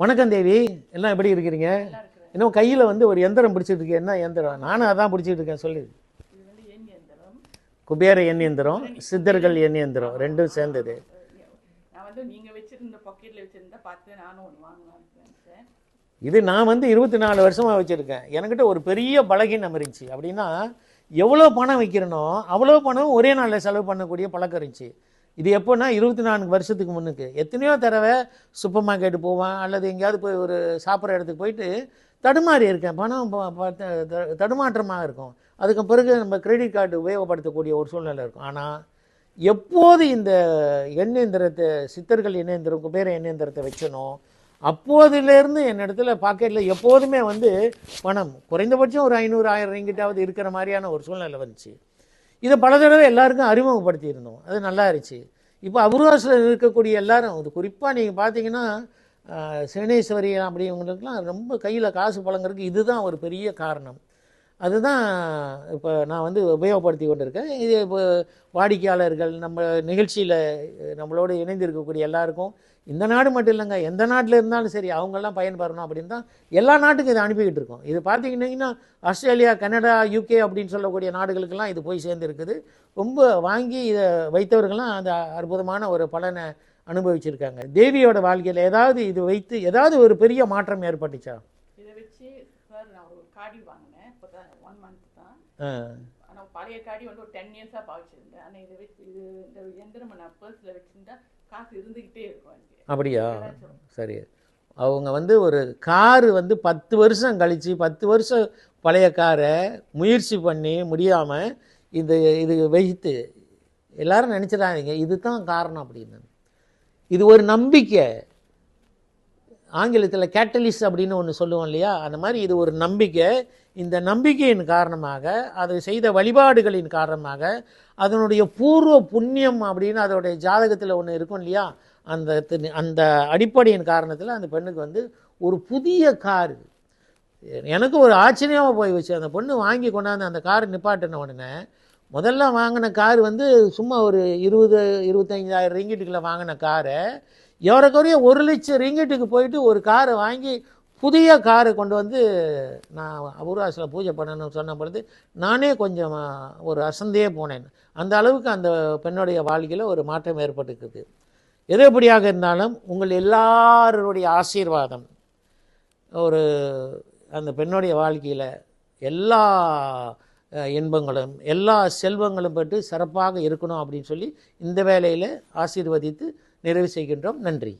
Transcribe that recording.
வணக்கம் தேவி. எல்லாம் எப்படி இருக்கிறீங்க? இன்னும் கையில் வந்து ஒரு எந்திரம் பிடிச்சிட்டு இருக்கேன் என்ன எந்திரம்? நானும் அதான் பிடிச்சிட்டு இருக்கேன் சொல்லு. எந்திரம் குபேர எண் எந்திரம் சித்தர்கள் எண் எந்திரம் ரெண்டும் சேர்ந்தது. வச்சிருந்த பார்த்து இது நான் வந்து இருபத்தி நாலு வருஷமாக வச்சுருக்கேன். எனக்கிட்ட ஒரு பெரிய பலகீனம் இருந்துச்சு. அப்படின்னா எவ்வளோ பணம் வைக்கிறனோ அவ்வளோ பணம் ஒரே நாளில் செலவு பண்ணக்கூடிய பழக்கம் இருந்துச்சு. இது எப்போன்னா இருபத்தி நான்கு வருஷத்துக்கு முன்னுக்கு. எத்தனையோ தடவை சூப்பர் மார்க்கெட்டு போவேன் அல்லது எங்கேயாவது போய் ஒரு சாப்பிட்ற இடத்துக்கு போயிட்டு தடுமாறி இருக்கேன். பணம் தடுமாற்றமாக இருக்கும். அதுக்கு பிறகு நம்ம கிரெடிட் கார்டு உபயோகப்படுத்தக்கூடிய ஒரு சூழ்நிலை இருக்கும். ஆனால் எப்போது இந்த எண்ணெந்திரத்தை சித்தர்கள் எண்ணெந்திரம் குபேர எண்ணெந்திரத்தை வச்சனோ அப்போதிலேருந்து என்னிடத்துல பாக்கெட்டில் எப்போதுமே வந்து பணம். குறைந்தபட்சம் ஒரு ஐநூறு ஆயிரம் ரிங்கிட்டாவது இருக்கிற மாதிரியான ஒரு சூழ்நிலை வந்துச்சு. இதை பல தடவை எல்லாருக்கும் அறிமுகப்படுத்தியிருந்தோம். அது நல்லா இருந்துச்சு இப்போ அபுர்வாசில் இருக்கக்கூடிய எல்லாரும் இது குறிப்பாக நீங்கள் பார்த்தீங்கன்னா ஆஹ், சேனேஸ்வரி ரொம்ப கையில் காசு பழங்கிறதுக்கு இதுதான் ஒரு பெரிய காரணம். அதுதான் இப்போ நான் வந்து உபயோகப்படுத்தி கொண்டிருக்கேன். இது இப்போ வாடிக்கையாளர்கள் நம்ம நிகழ்ச்சியில் நம்மளோடு இணைந்திருக்கக்கூடிய எல்லாருக்கும் இந்த நாடு மட்டும் இல்லைங்க எந்த நாட்டில் இருந்தாலும் சரி அவங்கெல்லாம் பயன்பெறணும் அப்படின்னு தான் எல்லா நாட்டுக்கும் இதை அனுப்பிக்கிட்டு இருக்கோம். இது பார்த்தீங்கன்னா ஆஸ்திரேலியா கனடா யூகே அப்படின்னு சொல்லக்கூடிய நாடுகளுக்கெல்லாம் இது போய் சேர்ந்துருக்குது ரொம்ப வாங்கி இதை வைத்தவர்கள்லாம் அந்த அற்புதமான ஒரு பலனை அனுபவிச்சிருக்காங்க. தேவியோட வாழ்க்கையில் ஏதாவது இது வைத்து ஏதாவது ஒரு பெரிய மாற்றம் ஏற்பட்டுச்சா? இதை வச்சு சார் நான் ஒரு காடி வாங்கினேன். இப்போ தான் ஒன் மந்த் ஆனால் பழைய காடி வந்து ஒரு டென் இயர்ஸாக பாவிச்சிருந்தேன். ஆனால் இதை வச்சு இது இந்த எந்திரம் நான் பர்ஸில் வச்சிருந்தா காசு இருந்துக்கிட்டே இருக்கும் அப்படியா? சரி. அவங்க வந்து ஒரு காரு வந்து பத்து வருஷம் கழித்து பத்து வருஷம் பழைய காரை முயற்சி பண்ணி முடியாமல் இது இது வைத்து எல்லாரும் நினச்சிடாதீங்க. இதுதான் காரணம் அப்படின்னு இது ஒரு நம்பிக்கை. ஆங்கிலத்தில் கேட்டலிஸ்ட் அப்படின்னு ஒன்று சொல்லுவோம் இல்லையா? அந்த மாதிரி இது ஒரு நம்பிக்கை. இந்த நம்பிக்கையின் காரணமாக அது செய்த வழிபாடுகளின் காரணமாக அதனுடைய பூர்வ புண்ணியம் அப்படின்னு அதோடைய ஜாதகத்தில் ஒன்று இருக்கும் இல்லையா? அந்த அந்த அடிப்படையின் காரணத்தில் அந்த பெண்ணுக்கு வந்து ஒரு புதிய காரு. எனக்கு ஒரு ஆச்சரியமாக போய் வச்சு அந்த பொண்ணு வாங்கி கொண்டாந்து அந்த கார் நிப்பாட்டின உடனே முதல்ல வாங்கின கார் வந்து சும்மா ஒரு இருபது இருபத்தஞ்சாயிரம் ரிங்கிட்டுக்குள்ளே வாங்கின காரை ஏறக்குறைய ஒரு லட்சம் ரிங்கிட்டுக்கு போயிட்டு ஒரு காரை வாங்கி புதிய காரு கொண்டு வந்து நான் அபூர்வாசில் பூஜை பண்ணணும்னு சொன்ன பொழுது நானே கொஞ்சம் ஒரு அசந்தே போனேன். அந்த அளவுக்கு அந்த பெண்ணுடைய வாழ்க்கையில் ஒரு மாற்றம் ஏற்பட்டுக்குது எது எப்படியாக இருந்தாலும் உங்கள் எல்லாருடைய ஆசீர்வாதம் ஒரு அந்த பெண்ணுடைய வாழ்க்கையில் எல்லா இன்பங்களும் எல்லா செல்வங்களும் பெற்று சிறப்பாக இருக்கணும் அப்படின்னு சொல்லி இந்த வேலையில் ஆசீர்வதித்து நிறைவு செய்கின்றோம். நன்றி.